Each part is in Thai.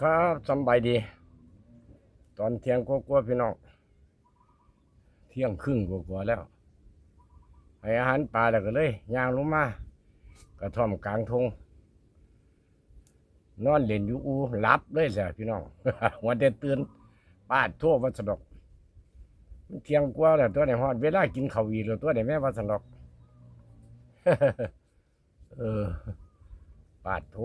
ครับสบายดี ตอนเที่ยงกลัวๆพี่น้อง เที่ยงครึ่งกลัวๆแล้ว ให้อาหารปลาแล้วก็เลยย่างลงมากระท่อมกลางทงนอนเล่นอยู่อูหลับเลยแหละพี่น้องหัวแต่ตื่นปาดทั่ววัสดอกมันเที่ยงกว่าแล้วตัวไหนฮอดเวลากินข้าวอีกแล้วตัวไหนแม่วัสดอกเออปาดโท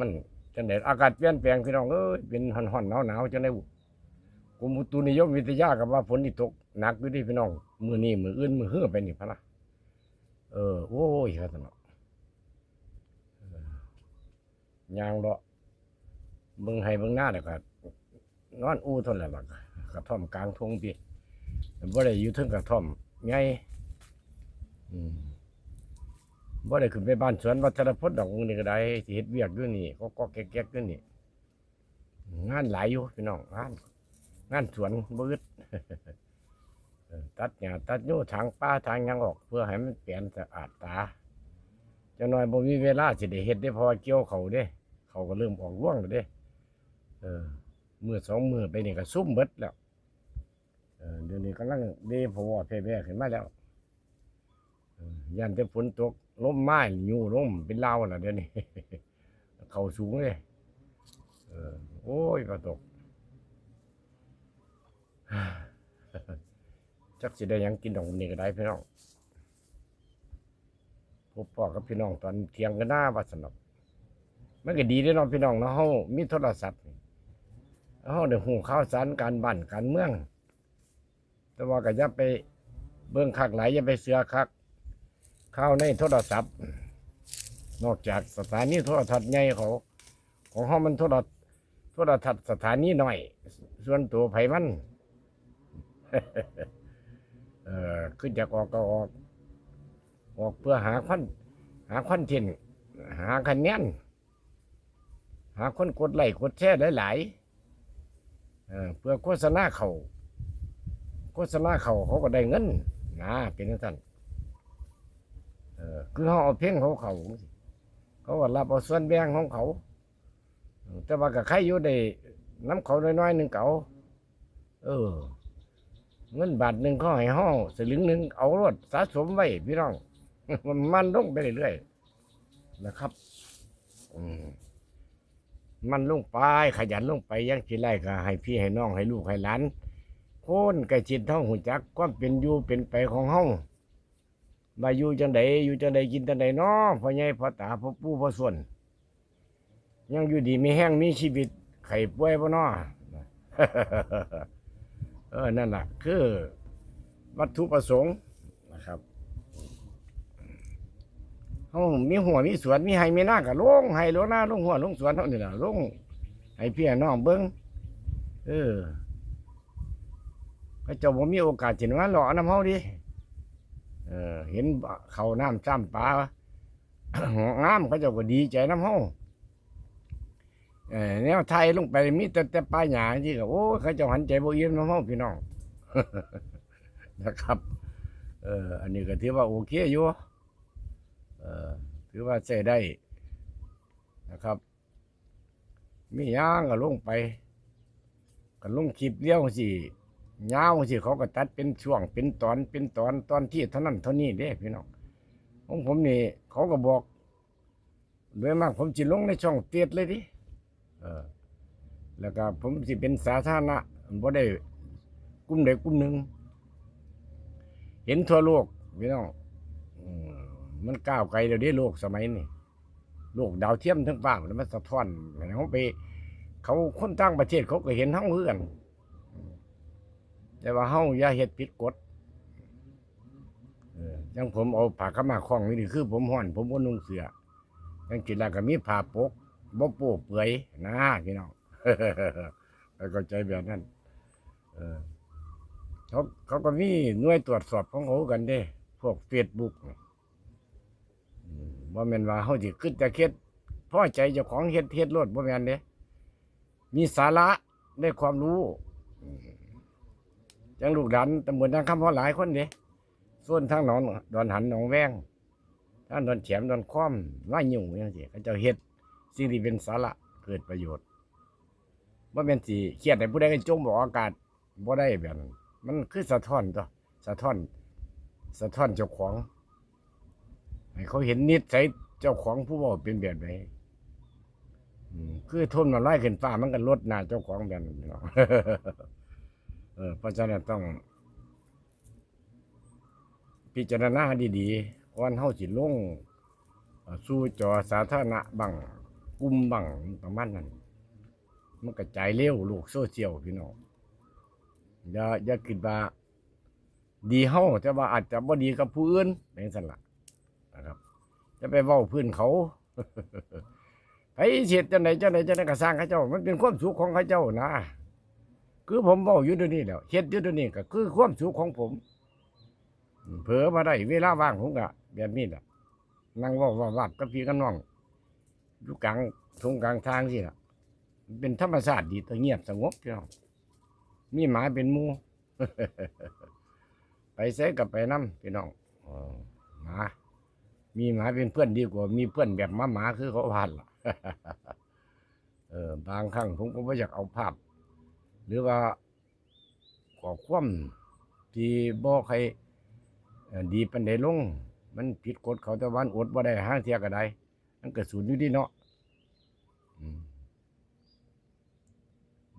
มัน จังไดอากาศเปลี่ยนแปลงพี่น้องเอ้ยเป็นห่อนๆหนาวๆจังได๋กรมอุตุนิยมวิทยากับว่าฝนนี่ตกหนักอยู่ดิพี่น้องมือนี้มืออื่นมือเฮือไปนี่พะนะเออโอ้ยครับเนาะเออย่างเลาะเบิ่งให้เบิ่งหน้าแล้วก็นอนอู้ท่านั้นล่ะกระท่อมกลางทงพี่บ่ได้อยู่ทึงกระท่อมใหญ่อืม บ่ได้ขึ้นไปบ้านสวนวัชรพจน์ดอกนี่ก็ได้สิเฮ็ดเวียกอยู่นี่ก็ก็แก๊กๆอยู่นี่ งานหลายอยู่พี่น้องงาน งานสวนบ่อึดเออตัดหญ้าตัดโยทางป่าทางหยังออก เพื่อให้มันเปลี่ยนสะอาดตาจังน้อยบ่มีเวลาสิได้เฮ็ดได้เพราะว่าเกี่ยวเขาเด้ เขาก็เริ่มออกร่วงแล้วเด้ เออมื้อสองมือไปนี่ก็ซุ่มเบิดแล้วเดี๋ยวนี้กำลังเดพอวอแพ่ๆขึ้นมาแล้วยันจะฝนตกล้มไม้อยู่ลมเป็นเล่าวน่ะเดี๋ยวนี้เขาสูงเลยเออโอ้ยก็ตกจักสิได้ยังกินดอกนี่ก็ได้พี่น้องพบพ่อกับพี่น้องตอนเที่ยงกันหน้าวัดสนอกมันก็ดีเด้อเนาะพี่น้องเนาะเฮามีโทรศัพท์เฮาได้ฮู้ข่าวสารการบ้านการเมือง แต่ว่าก็อย่าไปเบิ่งคักไหลยอย่าไปเสือคัก ข้าในโทรศัพท์ นอกจากสถานีโทรทัศน์ใหญ่เขาของเขามันโทรโทรทัศน์สถานีหน่อย ส่วนตัวไผมัน เออขึ้นจากออกก็ออก ออกเพื่อหาคอนหาคอนเทนหาคะแนนหาคนกดไลค์กดแชร์หลายๆเออเพื่อโฆษณาเขาโฆษณาเขาเขาก็ได้เงินนะเป็นจังซั่น คือเขาเอาเพ่งของเขาเขาก็รับเอาส่วนแบ่งของเขา แต่ว่ากับใครอยู่ได้น้ำเขาน้อยๆหนึ่งเก่าเออ เงินบาทหนึ่งเขาให้ห้องสลึงหนึ่งเอารถสะสมไว้พี่น้อง มันมันลงไปเรื่อยๆนะครับมันลงไปขยันลงไปยังที่ไรก็ให้พี่ให้น้องให้ลูกให้หลานคนใกล้ชิดเท่าหุ่นจักความเป็นอยู่เป็นไปของเฮา มาอยู่จังใดอยู่จังใดกินจังใดเนาะพ่อใหญ่พ่อตาพ่อปู่พ่อส่วน ยังอยู่ดีมีแห้งมีชีวิต ไข่ป่วยบ่เนาะเออนั่นแหละคือ วัตถุประสงค์นะครับเฮามีหัวมีสวนมีไห้มีหน้าก็ลงไห้ลงหน้าลงหัวลงสวนเท่านี้ล่ะลงให้พี่ให้น้องเบิ่งเออเขาเจ้าบ่มีโอกาสสิมาหล่อน้ำเฮาดิ เออ เห็นเขาน้ำจ้ำปลางามเขาเจ้าก็ดีใจน้ำเฮาเออแนวไทยลงไปมีแต่แต่ปลาหยาที่ก็โอ้เขาเจ้าหันใจโบเยี่ยมน้ำเฮาพี่น้องนะครับ เออ อันนี้ก็ถือว่าโอเคอยู่เออถือว่าใช้ได้นะครับ มีย่างก็ลงไปก็ลงคลิปเลี้ยวสิ ยาวสิเขาก็ตัดเป็นช่วงเป็นตอนเป็นตอนตอนที่เท่านั้นเท่านี้เด้พี่น้องของผมนี่เขาก็บอกโดยมากผมจิลงในช่องเตียดเลยดิเออ แล้วก็ผมสิเป็นสาธารณะบ่ได้กลุ่มใดกลุ่มหนึ่งเห็นทั่วโลกพี่น้องมันก้าวไกลเดี๋ยวนี้โลกสมัยนี้โลกดาวเทียมทั้งฟ้าแล้วมันสะท้อนให้เขาไป เขาคนต่างประเทศเขาก็เห็นทั้งเพื่อน แต่ว่าเฮาอย่าเฮ็ดผิดกฎเอออยังผมเอาผ้าขาวมาคล้องนี่คือ ผมห่อน ผมบ่นุ่งเสื้อยังกินแล้วก็มีผ้าปกบ่โป๊เปื่อยนะพี่น้องแล้วก็ใจแบบนั้น เออเขาเขาก็มีหน่วยตรวจสอบของเขากันเด้ พวก Facebook นี่อืมบ่แม่นว่าเฮาสิขึ้นแต่เฮ็ดพอใจเจ้าของเฮ็ดเฮ็ดโลดบ่แม่นเด้มีสาระได้ความรู้ จังลูกดันตำบลทางคำพอหลายคนเด้ส่วนทางหนองดอนหันหนองแวงทางดอนเฉียมดอนค้อมน้อยหยุ่งอย่างเสียเขาเจ้าเฮ็ดสิ่งที่เป็นสาระเกิดประโยชน์ว่าเป็นสีเครียดให้ผู้ใดก็จมบอกอากาศบ่ได้แบบนั้นมันคือสะท้อนตัวสะท้อน สะท้อนเจ้าของให้เขาเห็นนิสัยเจ้าของผู้บอกเป็นแบบไหนคือทนมาไล่ขึ้นฟ้ามันก็ลดหน้าเจ้าของแบบนั้นพี่น้อง เออเพราะฉะนั้นต้อง พิจารณาดีๆก่อนเฮาสิลงสู่จอสาธารณะบังกลุ่มบังประมาณนั้นมันกระจายเร็วโลกโซเชียลพี่น้องอย่าอย่าคิดว่า ดีเฮาแต่ว่าอาจจะบ่ดีกับผู้อื่นเป็นสันละนะครับ จะไปเว้าพื้นเขาไผเสียดจังไดจังไดจังไดก็สร้างเขาเจ้า มันเป็นความสุขของเขาเจ้านะ คือผมเว้าอยู่เดี๋ยวนี้แล้วเฮ็ดอยู่เดี๋ยวนี้ก็คือความสุขของผมเผลอมาได้เวลาว่างผมก็แบบนี้แหละนั่งเว่าว่าว่ากับพี่กับน้องอยู่กลางทงกลางทางสิล่ะเป็นธรรมชาติดีแต่เงียบสงบพี่น้องมีหมาเป็นหมูไปใส่กับไปน้ำพี่น้องหมามีหมาเป็นเพื่อนดีกว่า มีเพื่อนแบบหมาหมาคือเขาพันล่ะเออบางครั้งผมก็ไม่อยากเอาภาพ หรือว่าขอความที่บ่ใครดีปันไดลง มันผิดกฎเขาต่วันอดบ่ได้ห้างเทียก็ได้มันก็สูญอยู่ดีเนาะ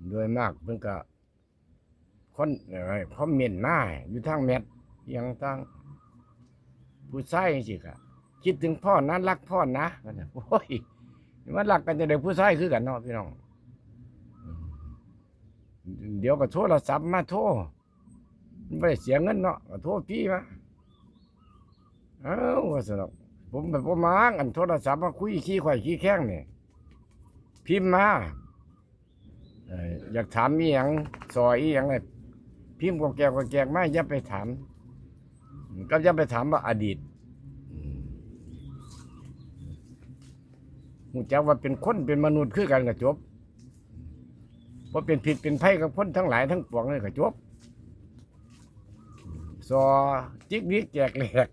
โดยมากเพิ่นก็คนเอ่อคอมเมนมาอยู่ทางแมทยังทางผู้ชายจังซี่ก็คิดถึงพ่อนะรักพ่อนะโอ้ยมันรักกันจะได้ผู้ชายคือกันเนาะพี่น้อง เดี๋ยวก็โทรศัพท์มาโทรมันไม่ได้เสียเงินเนาะก็โทรพี่มาเอ้าว่าสนุกผมแบบว่ามาอันโทรศัพท์มาคุยขี้ข่อยขี้แข้งเนี่ยพิมพ์มาอยากถามมีหยังซอยอีหยังไงพิมพ์ก็แกวก็แกกมาอย่าไปถาม ก็อย่าไปถามว่าอดีตมหูจักว่าเป็นคนเป็นมนุษย์คือกันก็จบ ว่าเป็นผิดเป็นไพ่กับคนทั้งหลายทั้งปวงเลยก็จบซอจิกนิกแจกแหลก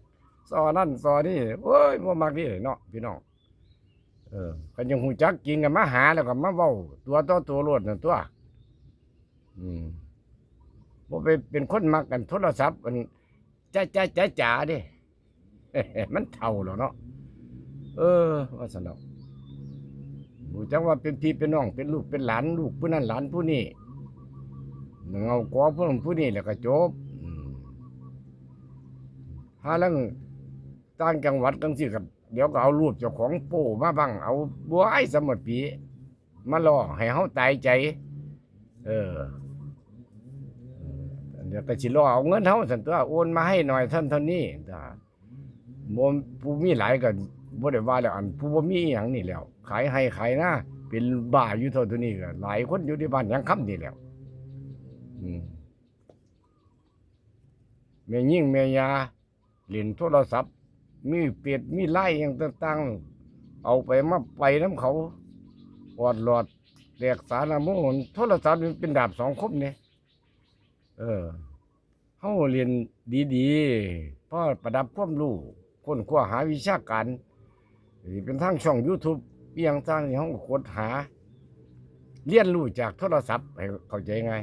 ซอนั่นซอนี่โอ้ยบ่มักนี่เนาะพี่น้องเออกันยังหูจักกินกันมาหาแล้วก็มาเว้าตัวต่อตัวโลดนั่นตัว อืมบ่ไปเป็นคนมักกันโทรศัพท์มันจ้าจ้าจ้าจ๋าเด้มันเท่าแล้วเนาะเออว่าสนอก จักว่าเป็นพี่เป็นน้องเป็นลูกเป็นหลานลูกผู้นั้นหลานผู้นี้เงากอผู้นั้นผู้นี้แล้วก็จบอืมหาเรื่องต่างจังหวัดกันสิครับเดี๋ยวก็เอารูปเจ้าของโป้มาบังเอาบัวไอ้สมดปีมาล่อให้เฮาตายใจ เออเดี๋ยวก็สิล่อเอาเงินเฮาสันตัวโอนมาให้หน่อยท่านเท่านี้จ้า บ่ผู้มีหลายก็บ่ได้ว่าแล้วอันผู้บ่มีอีหยังนี่แล้ว ขายให้ขายหน้าเป็นบ้าอยู่เท่าตัวนี้ก็หลายคนอยู่ในบ้านยังคำนี่แล้วมแม่ยิ่งแม่ยาเล่นโทรศัพท์ มีเป็ดมีไล่อย่างต่างๆ เอาไปมาไปน้ำเขาอดหลอดแตกสารโมนโทรศัพท์มันเป็นดาบสองคมเนี่ยเออ เฮาเรียนดีๆพ่อประดับความรู้ค้นคว้าหาวิชาการนี่เป็นทางช่อง YouTube เพียงทางที่เฮาค้นหา เรียนรู้จากโทรศัพท์ให้เข้าใจไงาย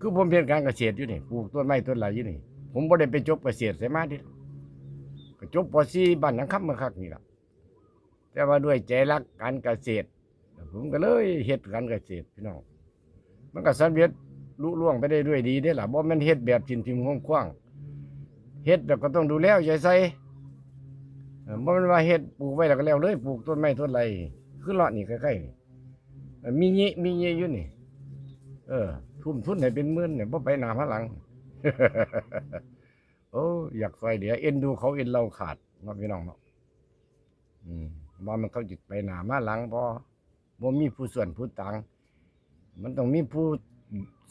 คือผมเรียนการเกษตรอยู่นี่ปลูกต้นไม้ต้นไรอยู่นี่ ผมบ่ได้ไปจบเกษตรใส่มาดิก็จบป .4 บ้านนังคำมาคักนี่ล่ะแต่ว่าด้วยใจรักการเกษตร ผมก็เลยเฮ็ดการเกษตรพี่น้องมันก็สำเร็จ ลุล่วงไปได้ด้วยดีเด้อล่ะบ่แม่นเฮ็ดแบบชินพิมพ์คว้างๆเฮ็ดแล้วก็ต้องดูแลใจใส่เออบ่แม่นว่าเฮ็ดปลูกไว้แล้วก็แล้วเลยปลูกต้นไม้ต้นไรคือเลาะนี่ใกล้ๆนี่มีเงี้มีเงี้อยู่นี่ เออ ทุ่มทุนให้เป็นหมื่นเนี่ยบ่ไปหน้ามาหลังโอ้อยากซอยเหลือเอ็นดูเขาเอ็นเราขาดเนาะพี่น้องเนาะอืมว่ามันเขาจิตไปหนามาหลังพอบ่มีผู้ส่วนผู้ตังมันต้องมีผู้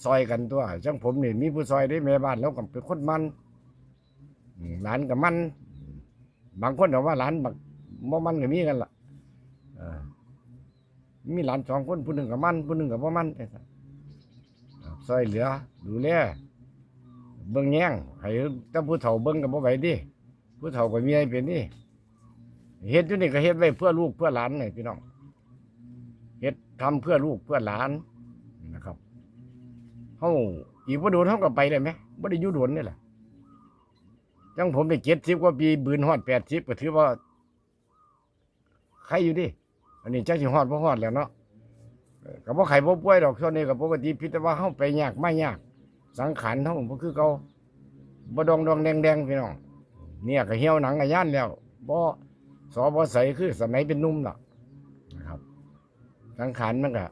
ซอยกันตัวจังผมนี่มีผู้ซอยได้แม่บ้านแล้วก็เป็นคนมันหลานกับมัน บางคนเอาว่าหลานบักบ่มันก็มีกันล่ะมีหลานสองคนผู้หนึ่งกับมันผู้หนึ่งกับบ่มันไปซะซอยเหลือ ดูแลเบิ่งแย่งให้ถ้าผู้เฒ่าเบิ่งก็บ่ไหวดิผู้เฒ่าก็มีให้เป็นดิเฮ็ดอยู่นี่ก็เฮ็ดไว้เพื่อลูกเพื่อหลานนี่พี่น้องเฮ็ดทำเพื่อลูกเพื่อหลาน เฮาอีกบ่โดนเฮาก็ไปได้ไหมบ่ได้อยู่โดนนี่แหละจังผมได้70กว่าปีบืนฮอด80ก็ถือว่าใครอยู่ดิอันนี้จักสิฮอดบ่ฮอดแล้วเนาะก็บ่ไข้บ่ป่วยดอกช่วงนี้ก็ปกติพิแต่ว่าเฮาไปยากไมายาก สังขารเฮาบ่คือเก่าบดองดองแดงแดงพี่น้องเนี่ยก็เหี่ยวหนังกระย่านแล้วบ่สอบ่ใสคือสมัยเป็นนุ่มล่ะนะครับ สังขารมันก็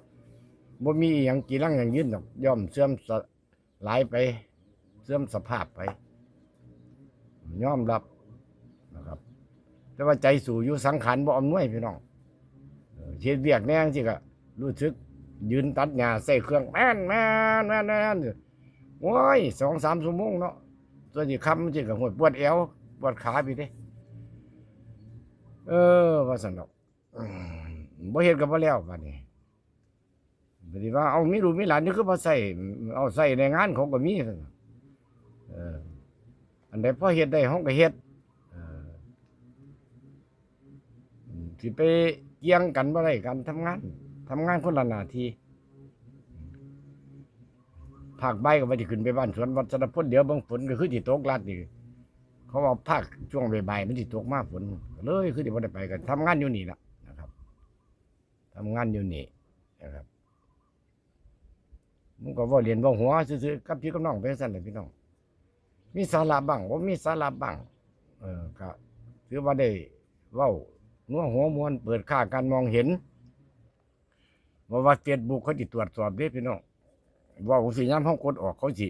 บ่มีอย่างกีรังอย่างยืนดอกย่อมเสื่อมสลายไป เสื่อมสภาพไปย่อมรับนะครับ แต่ว่าใจสู่อยู่สังขารบ่อำนวยพี่น้องเฮ็ดเวียกแน่จังซี่ก็รู้สึก ยืนตัดหญ้าใส่เครื่องแม่นแม่นแม่นแม่นโอ้ยสองสามชั่วโมงเนาะตัวนี้คำมันจะกับหัวปวดเอวปวดขาพี่เด้ เออว่าสนอกบ่เฮ็ดกับบ่แล้วบัดนี้ บัดนี้ว่าเอามีลูกมีหลานนี่คือบ่ใส่เอาใส่ในงานเขาก็มีซั่นน่ะเอออันใดพอเฮ็ดได้เฮาก็เฮ็ดสิไปเกี่ยงกันบ่ได้การทำงานทำงานคนละหน้าที่ภาคใบก็บ่ได้ขึ้นไปบ้านสวนวัชรพลเดี๋ยวเบางฝนก็คือสิตกลัดนี่เขาว่าภาคช่วงใบๆมันสิตกมากฝนเลยคือที่บ่ได้ไปกันทำงานอยู่นี่ล่ะนะครับทำงานอยู่นี่นะครับ มันก็ว่าเรียนว่าหัวซื่อๆกับพี่กับน้องไปสั่นเลยพี่น้อง มีสาระบ้างว่ามีสาระบ้าง เออก็ถือว่าได้เว้านัวหัวมวนเปิดค่าการมองเห็นว่าว่าเฟซบุ๊กเขาสิตรวจสอบเด้พี่น้องว่าสิยามห้องกดออกเขาสิ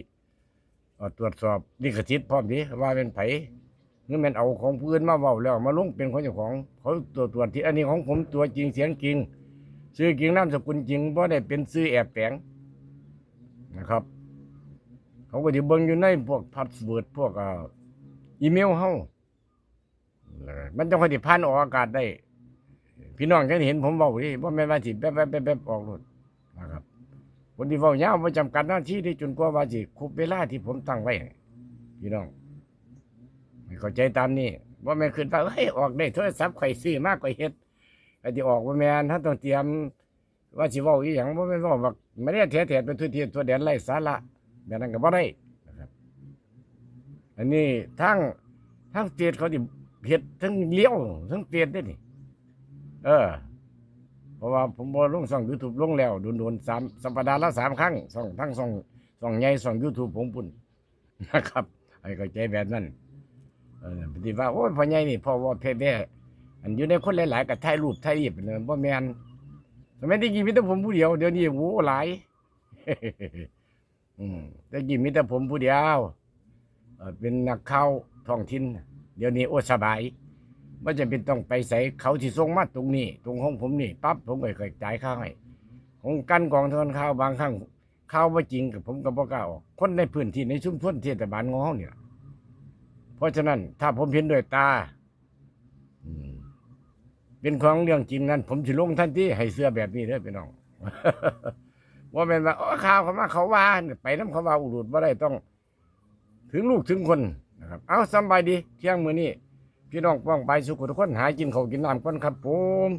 ตรวจสอบลิขสิทธิ์พร้อมดีว่าเป็นไผหรือแม่นเอาของผู้อื่นมาเว้าแล้ว มาลงเป็นของเจ้าของเขาตรวจตรวจที่อันนี้ของผมตัวจริงเสียงจริงชื่อจริงนามสกุลจริงบ่ได้เป็นชื่อแอบแฝง นะครับ เขาก็จะเบิ่งอยู่ในพวกพาสเวิร์ดพวกอีเมลเฮามันต้องค่อยสิผ่านออกอากาศได้ พี่น้องก็เห็นผมเว้าดิบ่าแม่นว่าสิแป๊บๆๆๆออกโลดนะครับคนที่เว้ายาวประจำกัดหน้าที่ได้จนกว่าว่าสิครบเวลาที่ผมตั้งไว้พี่น้องเข้าใจตามนี้ว่าแม่นขึ้นไปเฮ้ยออกได้โทรศัพท์ข่ซื้อมากกว่าเฮ็ดไอ้ที่ออกว่าแม่นถ้าต้องเตรียม ว่าสิเว้าอีหยังบ่แม่นเว้าว่าไม่ได้แท้ๆเป็นทุเทียนตัวแดนไร้สาระแบบนั้นก็บ่ได้นะครับ อันนี้ทั้งทั้งเตียดเขาสิเฮ็ดทั้งเลี้ยวทั้งเตียดได้นี่ เออ เพราะว่าผมบอลงช่องยูทูบลงแล้วโดนๆสามสัปดาห์ละสามครั้งช่องทั้งช่องช่องใหญ่ช่องยูทูบผมปุ่นนะครับไอ้ก็ใจแบบนั้นเออปฏิว่าโอ้ยพ่อใหญ่นี่พ่อว่าเพศแม่อันอยู่ในคนหลายๆกับถ่ายรูปถ่ายรีบเนี่ยบ่แม่น สมัยที่กี้มีแต่ผมผู้เดียวเดี๋ยวนี้โอ้หหลายอืมแต่กี้มีแต่ผมผู้เดียวเป็นนักข่าวท้องถิ่นเดี๋ยวนี้โอ้สบายว่าจะเป็นต้องไปใส่เขาที่ส่งมาตรงนี้ ตรงห้องผมนี่ปั๊บผมก็เคยจ่ายค่าให้ของกันกองทอนข้าวบางครั้งข้าวว่าจริงกับผมก็บอกล้าคนในพื้นที่ในชุมชนเทศบาลขอเฮาเนี่ยเพราะฉะนั้นถ้าผมเห็นด้วยตา เป็นของเรื่องจริงนั้น ผมสิลงท่านที่ให้เสื้อแบบนี้เด้อพี่น้องว่าแม่นว่าข่าวเขามาเขาว่าไปน้ำเขาว่าอุรุดว่าได้ต้อง ถึงลูกถึงคนนะครับ เอาสบายดีเที่ยงมื้อนี้พี่น้องป้องไปสุขทุกคนหากินเขาวกินน้ำก่อนครับผม